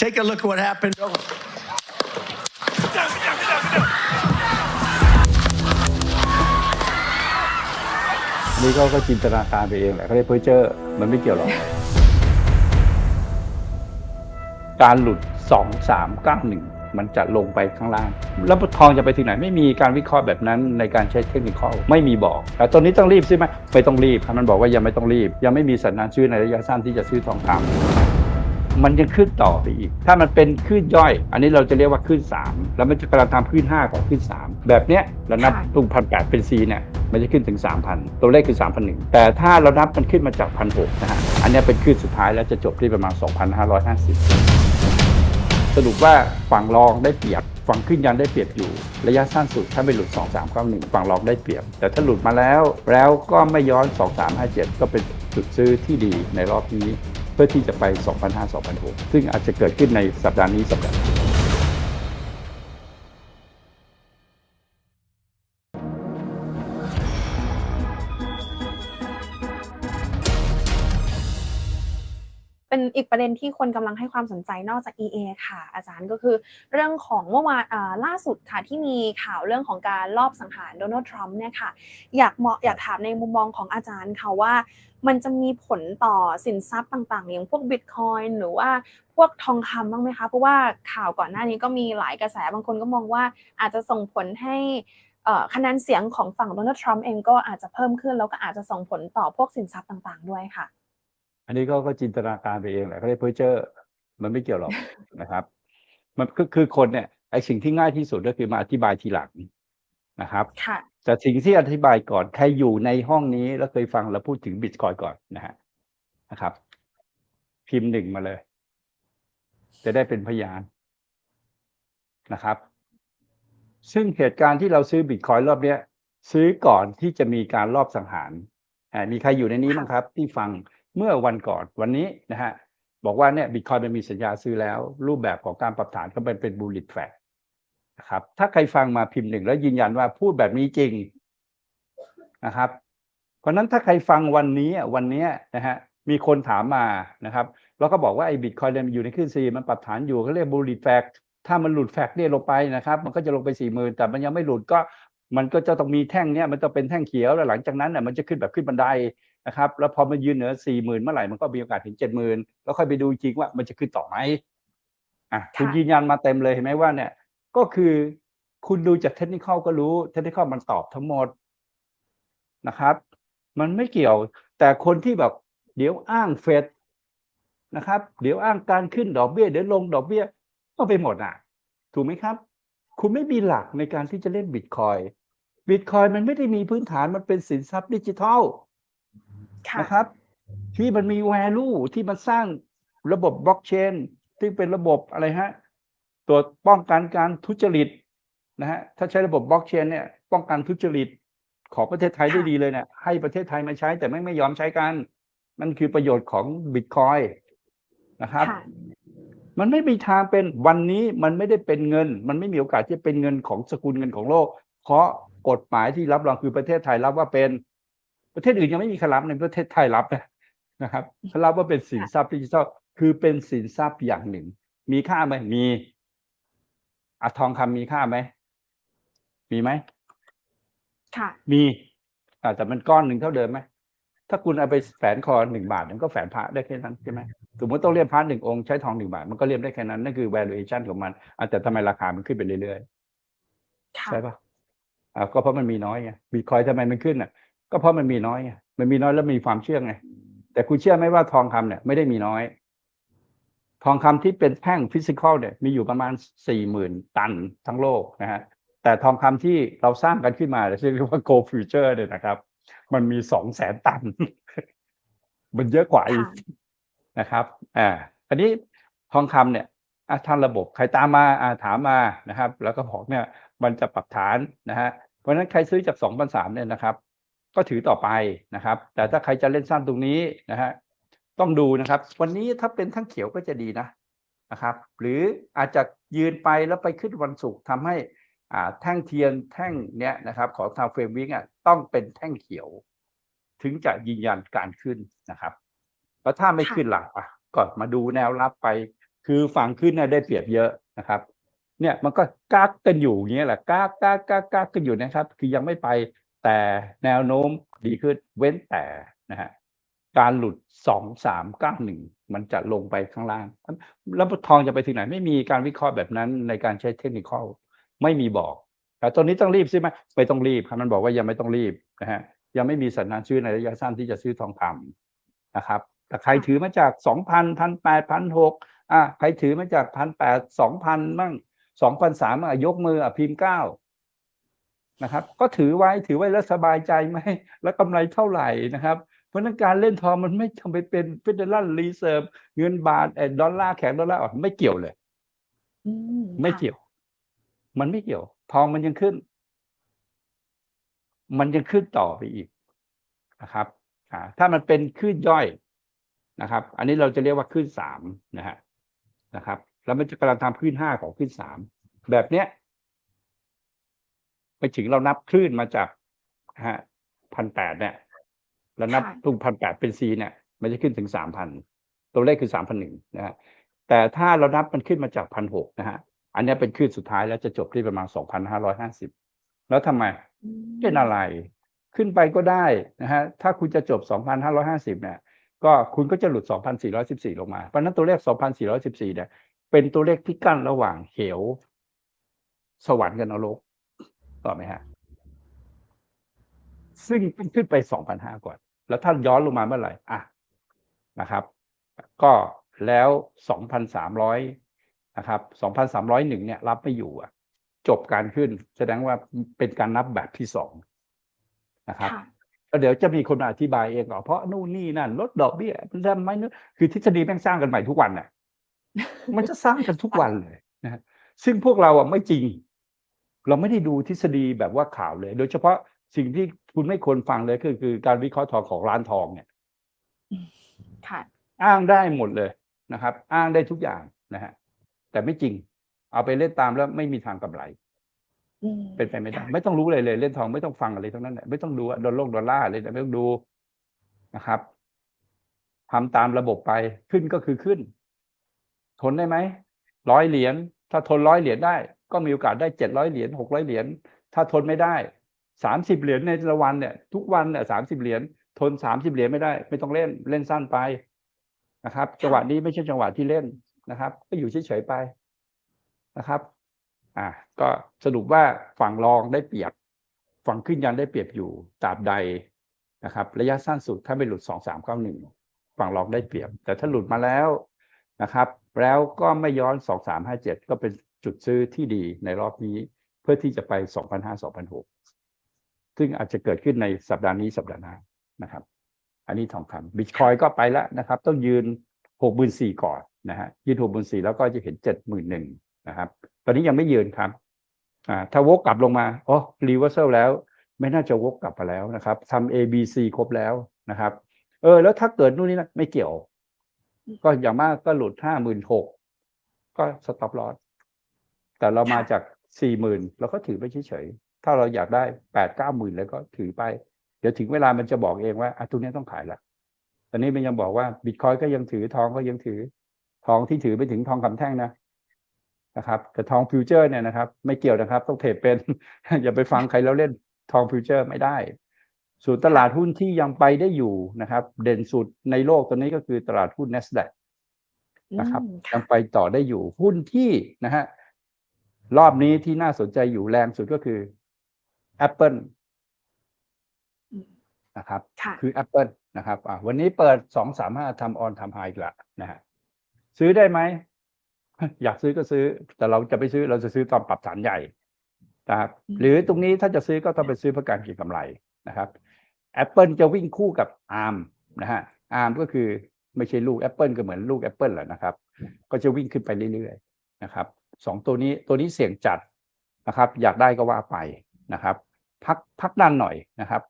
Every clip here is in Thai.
Take a look at what happened. นี่ก็ก็จินตนาการไปเองแหละเขาเรียกเพอร์เจอร์มันไม่เกี่ยวหรอก การหลุด 2 3 9 1 มันจะลงไปข้างล่าง แล้วทองจะไปถึงไหน ไม่มีการวิเคราะห์แบบนั้นในการใช้เทคนิคไม่มีบอก แต่ตอนนี้ต้องรีบซื้อไหมไม่ต้องรีบมันบอกว่ายังไม่ต้องรีบ ยังไม่มีสัญญาณซื้อในระยะสั้นที่จะซื้อทองคำ มันยังขึ้นต่อไปอีก ถ้ามันเป็นขึ้นย่อย อันนี้เราจะเรียกว่าขึ้น 3 แล้วมันจะกำลังทำขึ้น5กับขึ้น 3 แบบเนี้ยเรานับค่ะตุงพันแปดเป็น C เนี่ยมันจะขึ้นถึง 3,000 ตัวเลขคือ 3,001แต่ถ้าเรานับมันขึ้นมาจาก 1,600นะฮะ อันเนี้ยเป็นขึ้นสุดท้ายแล้วจะจบที่ประมาณ 2,550 สรุปว่าฝั่งรองได้เปรียบ ฝั่งขึ้นยันได้เปรียบอยู่ ระยะสั้นสุดถ้าไม่หลุด 2 3 9 1 ฝั่งรองได้เปรียบ แต่ถ้าหลุดมาแล้ว แล้วก็ไม่ย้อน 2 3 5 7 ก็เป็นจุดซื้อที่ดีในรอบนี้ เพื่อที่จะไป 2,500 2,600ซึ่งอาจจะเกิดขึ้นในสัปดาห์นี้สัปดาห์ อีกประเด็นที่คนกำลังให้ความสนใจนอกจาก EA ค่ะ อาจารย์ก็คือเรื่องของเมื่อวานล่าสุดค่ะที่มีข่าวเรื่องของการลอบสังหารโดนัลด์ทรัมป์เนี่ยค่ะอยากเหมาะอยากถามในมุมมองของอาจารย์ค่ะว่ามันจะมีผลต่อสินทรัพย์ต่างๆ อย่างพวกบิตคอยหรือว่าพวกทองคำบ้างไหมคะ เพราะว่าข่าวก่อนหน้านี้ก็มีหลายกระแสบางคนก็มองว่าอาจจะส่งผลให้คะแนนเสียงของฝั่งโดนัลด์ทรัมป์เองก็อาจจะเพิ่มขึ้น แล้วก็อาจจะส่งผลต่อพวกสินทรัพย์ต่างๆ ด้วยค่ะ อันนี้ก็ก็จินตนาการไปเองแหละเขาเรียกเพอร์เจอร์มันไม่เกี่ยวหรอกนะครับ มันก็คือคนเนี่ยไอสิ่งที่ง่ายที่สุดก็คือมาอธิบายทีหลังนะครับค่ะแต่สิ่งที่อธิบายก่อนใครอยู่ในห้องนี้แล้วเคยฟังเราพูดถึงบิตคอยก่อนนะฮะนะครับ พิมพ์หนึ่งมาเลย จะได้เป็นพยานนะครับ ซึ่งเหตุการณ์ที่เราซื้อบิตคอยรอบเนี้ย ซื้อก่อนที่จะมีการรอบสังหารอ่ามีใครอยู่ในนี้บ้างครับ ที่ฟัง เมื่อวันก่อนวันนี้นะฮะบอกว่าเนี่ยบิตคอยมันมีสัญญาซื้อแล้ว รูปแบบของการปรับฐานก็เป็นเป็นบูลลิตแฟกนะครับถ้าใครฟังมาพิมพ์หนึ่งแล้วยืนยันว่าพูดแบบนี้จริงนะครับ เพราะนั้นถ้าใครฟังวันนี้วันนี้นะฮะมีคนถามมานะครับ แล้วก็บอกว่าไอ้บิตคอยเนี่ยมันอยู่ในคลื่นซีมันปรับฐานอยู่เขาเรียกบูลลิตแฟกถ้ามันหลุดแฟกเนี่ยลงไปนะครับ มันก็จะลงไปสี่หมื่นแต่มันยังไม่หลุดก็มันก็จะต้องมีแท่งเนี้ยมันจะเป็นแท่งเขียวแล้วหลังจากนั้นน่ะมันจะขึ้นแบบขึ้นบันได นะครับแล้วพอมันยืนเหนือสี่หมื่นเมื่อไหร่มันก็มีโอกาสถึงเจ็ดหมื่นแล้วค่อยไปดูจริงว่ามันจะขึ้นต่อไหมอะคุณค่ะยืนยันมาเต็มเลยเห็นไหมว่าเนี่ย ก็คือคุณดูจากเทคนิคก็รู้เทคนิคมันตอบทั้งหมดนะครับ มันไม่เกี่ยว แต่คนที่แบบเดี๋ยวอ้างเฟดนะครับ เดี๋ยวอ้างการขึ้นดอกเบี้ยเดี๋ยวลงดอกเบี้ยก็ไปหมดอะ ถูกไหมครับ คุณไม่มีหลักในการที่จะเล่นบิตคอยบิตคอยมันไม่ได้มีพื้นฐานมันเป็นสินทรัพย์ดิจิทัล ค่ะนะครับ ที่มันมี value ที่มันสร้างระบบบล็อกเชนที่เป็นระบบอะไรฮะตรวจป้องกันการทุจริตนะฮะถ้าใช้ระบบบล็อกเชนเนี่ย ป้องกันทุจริตของประเทศไทยได้ค่ะดีเลยเนี่ยให้ประเทศไทยมาใช้ แต่ไม่ไม่ยอมใช้กันนั่นคือประโยชน์ของบิตคอยนะครับค่ะมันไม่มีทางเป็นวันนี้มันไม่ได้เป็นเงิน มันไม่มีโอกาสที่จะเป็นเงินของสกุลเงินของโลก เพราะกฎหมายที่รับรองคือประเทศไทยรับว่าเป็น ประเทศอื่นยังไม่มีใครรับในประเทศไทยรับนะนะครับเขารับว่าเป็นสินทรัพย์ดิจิทัลคือเป็นสินทรัพย์อย่างหนึ่ง มีค่าไหมมีอะทองคำมีค่าไหมมีไหมค่ะ มีอ่าแต่มันก้อนหนึ่งเท่าเดิมไหมถ้าคุณเอาไปแฝนคอหนึ่งบาทมันก็แฝนพระได้แค่นั้นใช่ไหมสมมติต้องเรียกพระหนึ่งองค์ใช้ทองหนึ่งบาท มันก็เรียกได้แค่นั้นนั่นคือ valuation ของมันอะแต่ทำไมราคามันขึ้นไปเรื่อยๆค่ะใช่ปะอ่าก็เพราะมันมีน้อยไงบิตคอยทำไมมันขึ้นอะ ก็เพราะมันมีน้อยไงมันมีน้อยแล้วมีความเชื่อไงแต่คุณเชื่อไหมว่าทองคำเนี่ยไม่ได้มีน้อย ทองคำที่เป็นแท่งฟิสิกอลเนี่ยมีอยู่ประมาณสี่หมื่นตันทั้งโลกนะฮะแต่ทองคำที่เราสร้างกันขึ้นมาที่เรียกว่า gold future เนี่ยนะครับ มันมีสองแสนตัน มันเยอะกว่าอีกค่ะนะครับอ่าอันนี้ทองคำเนี่ยอะทางระบบใครตามมาอ่าถามมานะครับ แล้วก็บอกเนี่ยมันจะปรับฐานนะฮะเพราะฉะนั้นใครซื้อจากสองพันสามเนี่ยนะครับ ก็ถือต่อไปนะครับ แต่ถ้าใครจะเล่นสั้นตรงนี้นะฮะต้องดูนะครับ วันนี้ถ้าเป็นทั้งเขียวก็จะดีนะนะครับ หรืออาจจะยืนไปแล้วไปขึ้นวันศุกร์ทำให้อ่าแท่งเทียนแท่งเนี้ยนะครับ ของทางเฟรมวิกอะต้องเป็นแท่งเขียว ถึงจะยืนยันการขึ้นนะครับแล้วถ้าไม่ขึ้นหลักอะก็มาดูแนวรับไป คือฝั่งขึ้นน่ะได้เปรียบเยอะนะครับ เนี่ยมันก็กักกันอยู่อย่างเงี้ยแหละกักกักกักกักกันอยู่นะครับ คือยังไม่ไป แต่แนวโน้มดีขึ้นเว้นแต่นะฮะการหลุดสองสามเก้าหนึ่งมันจะลงไปข้างล่าง แล้วทองจะไปถึงไหน ไม่มีการวิเคราะห์แบบนั้นในการใช้เทคนิคไม่มีบอกแต่ตอนนี้ต้องรีบซื้อไหมไม่ต้องรีบครับมันบอกว่ายังไม่ต้องรีบนะฮะยังไม่มีสัญญาณซื้อในระยะสั้นที่จะซื้อทองคำนะครับแต่ใครถือมาจากสองพันพันแปดพันหกอะใครถือมาจากพันแปดสองพันมั่งสองพันสามอะยกมืออะพิมพ์เก้า นะครับ ก็ถือไว้ถือไว้แล้วสบายใจไหมแล้วกำไรเท่าไหร่นะครับ เพราะฉะนั้นการเล่นทองมันไม่จำเป็นเป็น Federal Reserve เงินบาทเออดอลลาร์แข็งดอลลาร์อ่อนไม่เกี่ยวเลยอืมไม่ค่ะเกี่ยว มันไม่เกี่ยว ทองมันยังขึ้น มันยังขึ้นต่อไปอีกนะครับอ่าถ้ามันเป็นขึ้นย่อยนะครับ อันนี้เราจะเรียกว่าขึ้นสามนะฮะนะครับ แล้วมันจะกำลังทำขึ้นห้าของขึ้นสามแบบเนี้ย ไปถึงเรานับคลื่นมาจากฮะพันแปดเนี่ยแล้วนับค่ะตรงพันแปดเป็นซีเนี่ย มันจะขึ้นถึงสามพันตัวเลขคือสามพันหนึ่งนะฮะแต่ถ้าเรานับมันขึ้นมาจากพันหกนะฮะอันเนี้ยเป็นคลื่นสุดท้ายแล้วจะจบที่ประมาณสองพันห้าร้อยห้าสิบแล้วทำไมอืมเป็นอะไร ขึ้นไปก็ได้นะฮะถ้าคุณจะจบ2,550เนี่ยก็คุณก็จะหลุด 2,414 ลงมา เพราะฉะนั้นตัวเลข 2,414 เนี่ย เป็นตัวเลขที่กั้นระหว่างเหว สวรรค์กับนรก ต่อไหมฮะ ซึ่งเป็นขึ้นไป2,500ก่อน แล้วถ้าย้อนลงมาเมื่อไหร่อะนะครับ ก็แล้ว2,300นะครับ2,301เนี่ย รับไม่อยู่อะ จบการขึ้น แสดงว่าเป็นการนับแบบที่สองนะครับค่ะแล้วเดี๋ยวจะมีคนมาอธิบายเองเหรอเพราะนู่นนี่นั่นลดดอกเบี้ยมันทำไมเนอะคือทฤษฎีแม่งสร้างกันใหม่ทุกวันน่ะ มันจะสร้างกันทุกวันเลยนะฮะซึ่งพวกเราอะไม่จริง เราไม่ได้ดูทฤษฎีแบบว่าข่าวเลย โดยเฉพาะสิ่งที่คุณไม่ควรฟังเลยคือคือการวิเคราะห์ทองของร้านทองเนี่ยค่ะอ้างได้หมดเลยนะครับ อ้างได้ทุกอย่างนะฮะแต่ไม่จริง เอาไปเล่นตามแล้วไม่มีทางกำไรอืมเป็นไปไม่ได้ค่ะไม่ต้องรู้เลยเลย เล่นทองไม่ต้องฟังอะไรทั้งนั้นแหละไม่ต้องดูอะดอลลงดอลลาร์เลยไม่ต้องดูนะครับทำตามระบบไปขึ้นก็คือขึ้น ทนได้ไหมร้อยเหรียญถ้าทนร้อยเหรียญได้ ก็มีโอกาสได้เจ็ดร้อยเหรียญหกร้อยเหรียญถ้าทนไม่ได้สามสิบเหรียญในละวันเนี่ย ทุกวันเนี่ยสามสิบเหรียญทนสามสิบเหรียญไม่ได้ ไม่ต้องเล่นเล่นสั้นไปนะครับ จังหวะนี้ไม่ใช่จังหวะที่เล่นนะครับ ก็อยู่เฉยๆไปนะครับ อ่า ก็สรุปว่าฝั่งรองได้เปรียบ ฝั่งขึ้นยันได้เปรียบอยู่ตราบใดนะครับ ระยะสั้นสุดถ้าไม่หลุดสองสามเก้าหนึ่งฝั่งรองได้เปรียบ แต่ถ้าหลุดมาแล้วนะครับ แล้วก็ไม่ย้อนสองสามห้าเจ็ดก็เป็น จุดซื้อที่ดีในรอบนี้เพื่อที่จะไปสองพันห้าสองพันหกซึ่งอาจจะเกิดขึ้นในสัปดาห์นี้สัปดาห์หน้านะครับ อันนี้ทองคำบิตคอยก็ไปแล้วนะครับ ต้องยืนหกหมื่นสี่ก่อนนะฮะยืนหกหมื่นสี่แล้วก็จะเห็นเจ็ดหมื่นหนึ่งนะครับ ตอนนี้ยังไม่ยืนครับอ่าถ้าวกกลับลงมาอ๋อรีเวอร์เซลแล้ว ไม่น่าจะวกกลับมาแล้วนะครับทำ A B C ครบแล้วนะครับ เออ แล้วถ้าเกิดนู่นนี่นะไม่เกี่ยว ก็อย่างมากก็หลุดห้าหมื่นหกก็สต็อปลอส แต่เรามาจากสี่หมื่นเราก็ถือไปเฉยๆถ้าเราอยากได้แปดเก้าหมื่นแล้วก็ถือไป เดี๋ยวถึงเวลามันจะบอกเองว่าอะตรงนี้ต้องขายละตอนนี้มันยังบอกว่าบิตคอยก็ยังถือทองก็ยังถือ ทองที่ถือไปถึงทองคำแท่งนะนะครับแต่ทองฟิวเจอร์เนี่ยนะครับ ไม่เกี่ยวนะครับ ต้องเทรดเป็น อย่าไปฟังใครแล้วเล่นทองฟิวเจอร์ไม่ได้ส่วนตลาดหุ้นที่ยังไปได้อยู่นะครับ เด่นสุดในโลกตอนนี้ก็คือตลาดหุ้น NASDAQ นะครับอืมยัค่ะงไปต่อได้อยู่หุ้นที่นะฮะ รอบนี้ที่น่าสนใจอยู่แรงสุดก็คือ Apple อืมนะครับค่ะคือ Apple นะครับอะวันนี้เปิดสองสามห้าทำออนทำไฮอีกละนะฮะซื้อได้ไหม อยากซื้อก็ซื้อ แต่เราจะไปซื้อเราจะซื้อตอนปรับฐานใหญ่นะครับอืมหรือตรงนี้ถ้าจะซื้อก็ต้องไปซื้อเพื่อการเก็งกำไรนะครับ Apple จะวิ่งคู่กับ ARM นะฮะ ARM ก็คือไม่ใช่ลูก Apple ก็เหมือนลูก Apple แหละนะครับ ก็จะวิ่งขึ้นไปเรื่อยๆนะครับ สองตัวนี้ตัวนี้เสี่ยงจัดนะครับ อยากได้ก็ว่าไปนะครับ พักพักนานหน่อยนะครับ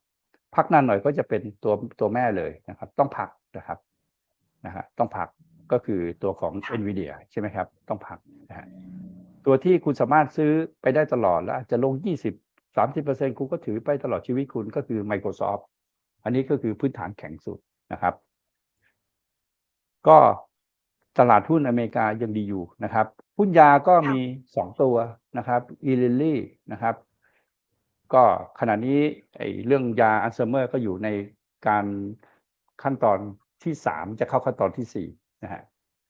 พักนานหน่อยก็จะเป็นตัวตัวแม่เลยนะครับ ต้องพักนะครับนะฮะต้องพักก็คือตัวของค่ะ NVIDIA ใช่ไหมครับ ต้องพักนะฮะตัวที่คุณสามารถซื้อไปได้ตลอดแล้วอาจจะลง 20 30%คุณก็ถือไปตลอดชีวิตคุณก็คือ Microsoft อันนี้ก็คือพื้นฐานแข็งสุดนะครับ ก็ตลาดหุ้นอเมริกายังดีอยู่นะครับ หุ้นยาก็มีสองตัวนะครับอีลิลี่นะครับ ก็ขณะนี้ไอ้เรื่องยาอัลไซเมอร์ก็อยู่ในการขั้นตอนที่สามจะเข้าขั้นตอนที่สี่นะฮะ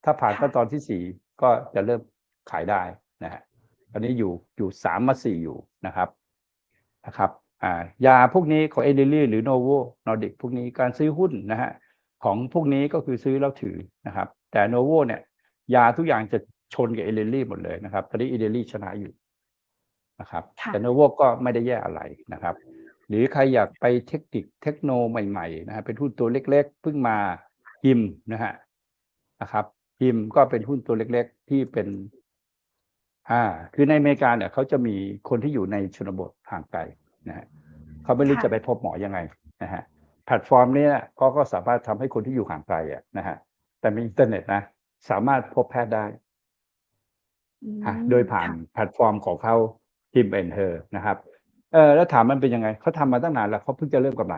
ถ้าผ่านค่ะขั้นตอนที่สี่ก็จะเริ่มขายได้นะฮะตอนนี้อยู่อยู่สามมาสี่อยู่นะครับนะครับอ่ายาพวกนี้ของเอเดลี่หรือโนโวนอร์ดิกพวกนี้การซื้อหุ้นนะฮะของพวกนี้ก็คือซื้อแล้วถือนะครับ แต่โนโวเนี่ยยาทุกอย่างจะ ชนกับเอเดลี่หมดเลยนะครับ ตอนนี้เอเดลี่ชนะอยู่นะครับค่ะแต่โนโวก็ไม่ได้แย่อะไรนะครับ หรือใครอยากไปเทคนิคเทคโนใหม่ๆนะฮะเป็นหุ้นตัวเล็กๆเพิ่งมาฮิมนะฮะนะครับฮิมก็เป็นหุ้นตัวเล็กๆ ที่เป็น อ่า คือในอเมริกาเนี่ยเขาจะมีคนที่อยู่ในชนบทห่างไกลนะฮะเขาไม่รู้ค่ะจะไปพบหมอยังไงนะฮะแพลตฟอร์มเนี้ยก็ก็สามารถทำให้คนที่อยู่ห่างไกลอะนะฮะแต่มีอินเทอร์เน็ตนะสามารถพบแพทย์ได้อืมอะ โดยผ่านค่ะแพลตฟอร์มของเขาทิมเอ็นเธอนะครับเออแล้วถามมันเป็นยังไงเขาทำมาตั้งนานแล้วเขาเพิ่งจะเริ่มกำไร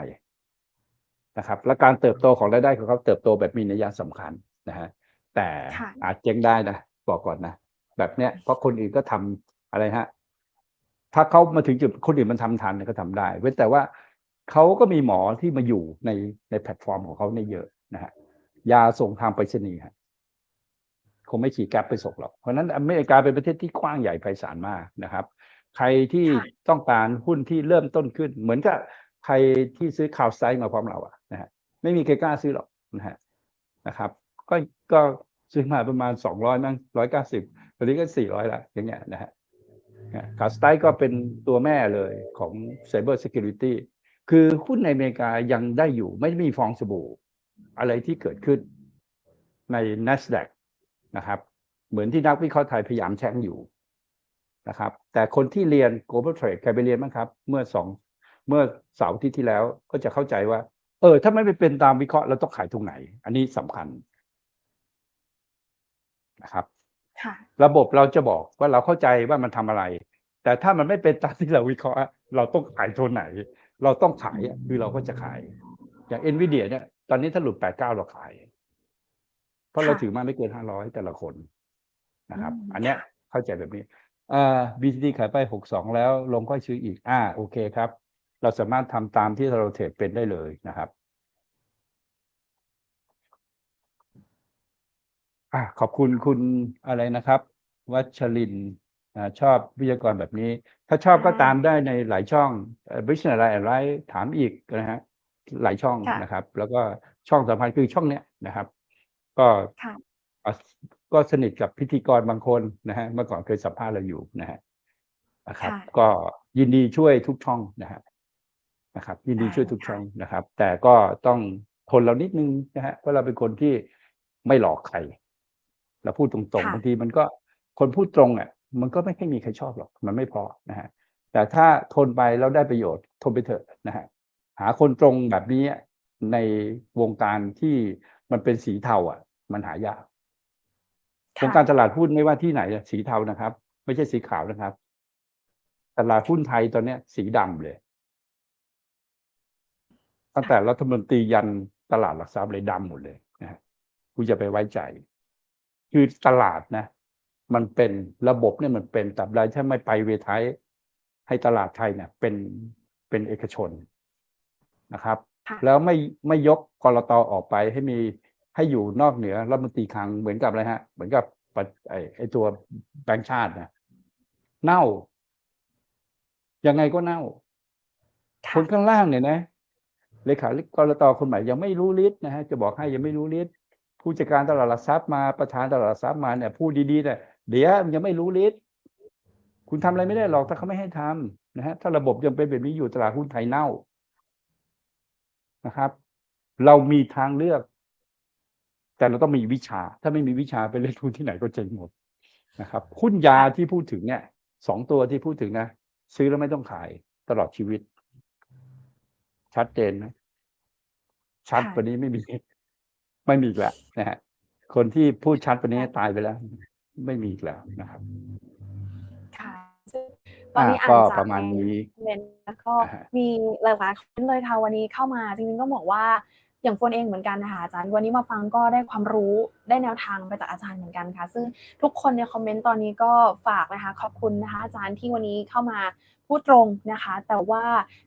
นะครับ และการเติบโตของรายได้ของเขาเติบโตแบบมีนัยสำคัญนะฮะแต่ค่ะอาจเจ๊งได้นะบอกก่อนนะแบบเนี้ยเพราะคนอื่นก็ทำอะไรฮะถ้าเขามาถึงจุดคนอื่นมันทำทันเนี่ยก็ทำได้ เว้นแต่ว่าเขาก็มีหมอที่มาอยู่ในในแพลตฟอร์มของเขาเนี่ยเยอะนะฮะยาส่งทางไปรษณีย์ฮะค งไม่ขี่แก๊ปไปส่งหรอก เพราะฉะนั้นอเมริกาเป็นประเทศที่กว้างใหญ่ไพศาลมากนะครับ ใครที่ค่ะต้องการหุ้นที่เริ่มต้นขึ้น เหมือนกับใครที่ซื้อข่าวไซด์มาพร้อมเราอะนะฮะไม่มีใครกล้าซื้อหรอกนะฮะนะครับ ก็ก็ซื้อมาประมาณสองร้อยมั้งร้อยเก้าสิบตอนนี้ก็สี่ร้อยละอย่างเงี้ยนะฮะข่าวไซด์ก็เป็นตัวแม่เลยของ Cyber Security คือหุ้นในอเมริกายังได้อยู่ไม่มีฟองสบู่อะไรที่เกิดขึ้นใน NASDAQ นะครับ เหมือนที่นักวิเคราะห์ไทยพยายามแช่งอยู่นะครับ แต่คนที่เรียน global trade ใครไปเรียนบ้างครับ เมื่อสองเมื่อเสาร์อาที่ที่แล้วก็จะเข้าใจว่า เออ ถ้าไม่ไปเป็นตามวิเคราะห์เราต้องขายตรงไหน อันนี้สำคัญนะครับค่ะระบบเราจะบอกว่าเราเข้าใจว่ามันทำอะไร แต่ถ้ามันไม่เป็นตามที่เราวิเคราะห์อะเราต้องขายโซนไหน เราต้องขายอะคือเราก็จะขาย อย่างเอ็นวีเดียเนี่ย ตอนนี้ถ้าหลุดแปดเก้าเราขาย เพราะเราค่ะถือมาไม่เกินห้าร้อยแต่ละคนนะครับอืมอันเนี้ยค่ะเข้าใจแบบนี้อ่า BTD ขายไปหกสองแล้วลงค่อยซื้ออีก อ่า โอเคครับ เราสามารถทำตามที่เราเทรดเป็นได้เลยนะครับอ่าขอบคุณคุณอะไรนะครับ วัชรินทร์อ่าชอบวิทยากรแบบนี้ ถ้าชอบก็ค่ะตามได้ในหลายช่องบิชเนสอะไรอะไรถามอีกนะฮะหลายช่องค่ะนะครับ แล้วก็ช่องสำคัญคือช่องเนี้ยนะครับ ก็ค่ะอะก็สนิทกับพิธีกรบางคนนะฮะเมื่อก่อนเคยสัมภาษณ์เราอยู่นะฮะนะครับค่ะก็ยินดีช่วยทุกช่องนะฮะนะครับ ยินดีช่วยทุกได้ค่ะช่องนะครับ แต่ก็ต้องทนเรานิดนึงนะฮะเพราะเราเป็นคนที่ไม่หลอกใครเราพูดตรงๆค่ะบางทีมันก็คนพูดตรงอะ มันก็ไม่ค่อยมีใครชอบหรอก มันไม่พอนะฮะแต่ถ้าทนไปแล้วได้ประโยชน์ทนไปเถอะนะฮะหาคนตรงแบบนี้ในวงการที่ มันเป็นสีเทาอะ มันหายากวงการตลาดหุ้นไม่ว่าที่ไหนอะสีเทานะครับ ไม่ใช่สีขาวนะครับ ตลาดหุ้นไทยตอนเนี้ย สีดำเลย ตั้งแต่รัฐมนตรียันตลาดหลักทรัพย์เลยดำหมดเลยนะฮะคุณจะไปไว้ใจ คือตลาดนะ มันเป็นระบบเนี่ยมันเป็นแต่ใดถ้าไม่ไปเวไทยให้ตลาดไทยเนี่ย เป็นเป็นเอกชนนะครับค่ะแล้วไม่ไม่ยกกรตออกไปให้มี ให้อยู่นอกเหนือรัฐมนตรีคลังเหมือนกับอะไรฮะ เหมือนกับปะไอ้ไอ้ตัวแบงค์ชาตินะเน่า ยังไงก็เน่าค่ะคนข้างล่างเนี่ยนะเลขากรตคนใหม่ยังไม่รู้ลิสต์นะฮะจะบอกให้ยังไม่รู้ลิสต์ผู้จัดการตลาดหลักทรัพย์มาประธานตลาดหลักทรัพย์มาเนี่ยพูดดีๆเนี่ยเดี๋ยวมันยังไม่รู้ลิสต์คุณทำอะไรไม่ได้หรอกถ้าเขาไม่ให้ทำนะฮะถ้าระบบยังเป็นแบบนี้อยู่ตลาดหุ้นไทยเน่านะครับ เรามีทางเลือก แต่เราต้องมีวิชา ถ้าไม่มีวิชาไปเล่นทุนที่ไหนก็เจ๊งหมดนะครับหุ้นยาที่พูดถึงเนี่ยสองตัวที่พูดถึงนะซื้อแล้วไม่ต้องขายตลอดชีวิต ชัดเจนไหมชัดค่ะกว่านี้ไม่มี ไม่มีอีกแล้วนะฮะคนที่พูดชัดกว่านี้ตายไปแล้ว ไม่มีอีกแล้วนะครับค่ะซึ่งตอนนี้อ่าอ่านก็จากประมาณนี้เมนต์แล้วก็อ่าฮะมีหลายๆคอมเมนต์เลยค่ะวันนี้เข้ามาจริงๆต้องบอกว่า อย่างโฟนเองเหมือนกันนะคะอาจารย์วันนี้มาฟังก็ได้ความรู้ได้แนวทางไปจากอาจารย์เหมือนกันค่ะ ซึ่งทุกคนในคอมเมนต์ตอนนี้ก็ฝากนะคะขอบคุณนะคะอาจารย์ที่วันนี้เข้ามาพูดตรงนะคะ แต่ว่า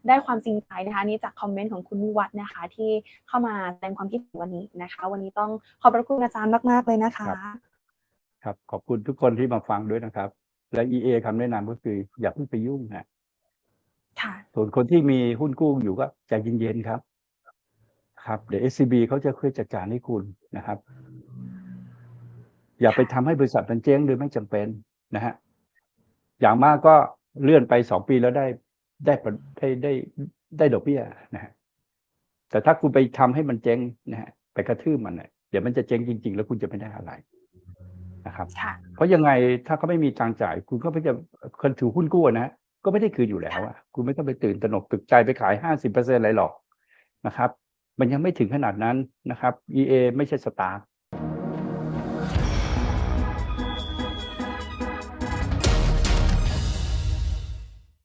ได้ความจริงใจนะคะอันนี้จากคอมเมนต์ของคุณวิวัฒน์นะคะ ที่เข้ามาแสดงความคิดเห็นวันนี้นะคะ วันนี้ต้องขอบพระคุณอาจารย์มากๆเลยนะคะ ครับครับขอบคุณทุกคนที่มาฟังด้วยนะครับ และ EA คำแนะนำก็คืออย่าเพิ่งไปยุ่งนะค่ะส่วนคนที่มีหุ้นกู้อยู่ก็ใจเย็นๆครับ ครับเดี๋ยว SCB เขาจะค่อยจัดการให้คุณนะครับ อย่าไปทำให้บริษัทมันเจ๊งโดยไม่จำเป็นนะฮะอย่างมากก็เลื่อนไปสองปีแล้วได้ได้ผลได้ได้ได้ดอกเบี้ยนะฮะแต่ถ้าคุณไปทำให้มันเจ๊งนะฮะไปกระทืบมันเนี่ยเดี๋ยวมันจะเจ๊งจริง ๆ แล้วคุณจะไม่ได้อะไรนะครับค่ะเพราะยังไงถ้าเขาไม่มีตังค์จ่าย คุณก็ไม่จะคนถือหุ้นกู้นะฮะก็ไม่ได้คืนอยู่แล้วอะคุณไม่ต้องไปตื่นตระหนกตึกใจไปขายห้าสิบเปอร์เซ็นอะไรหรอกนะครับ มันยังไม่ถึงขนาดนั้นนะครับ EA ไม่ใช่สตาร์